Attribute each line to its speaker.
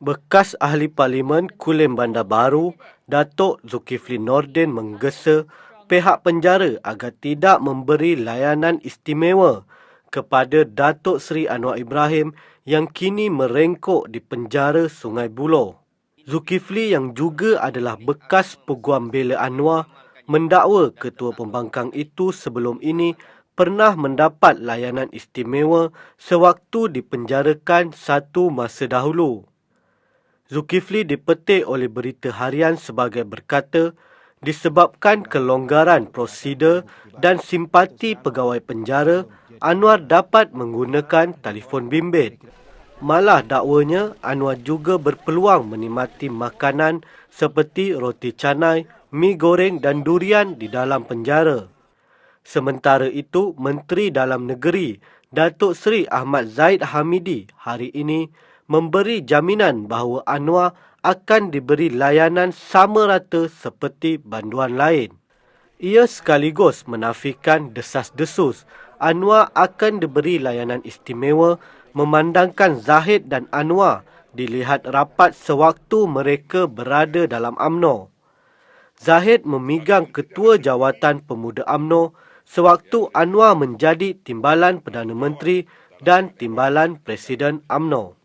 Speaker 1: Bekas Ahli Parlimen Kulim Bandar Baru, Datuk Zulkifli Nordin menggesa pihak penjara agar tidak memberi layanan istimewa kepada Datuk Seri Anwar Ibrahim yang kini merengkok di penjara Sungai Buloh. Zulkifli yang juga adalah bekas peguam bela Anwar mendakwa ketua pembangkang itu sebelum ini pernah mendapat layanan istimewa sewaktu dipenjarakan satu masa dahulu. Zulkifli dipetik oleh berita harian sebagai berkata disebabkan kelonggaran prosedur dan simpati pegawai penjara, Anwar dapat menggunakan telefon bimbit. Malah dakwanya, Anwar juga berpeluang menikmati makanan seperti roti canai, mi goreng dan durian di dalam penjara. Sementara itu, Menteri Dalam Negeri Datuk Seri Ahmad Zaid Hamidi hari ini memberi jaminan bahawa Anwar akan diberi layanan sama rata seperti banduan lain. Ia sekaligus menafikan desas-desus Anwar akan diberi layanan istimewa memandangkan Zahid dan Anwar dilihat rapat sewaktu mereka berada dalam AMNO. Zahid memegang ketua jawatan pemuda AMNO sewaktu Anwar menjadi timbalan Perdana Menteri dan timbalan Presiden AMNO.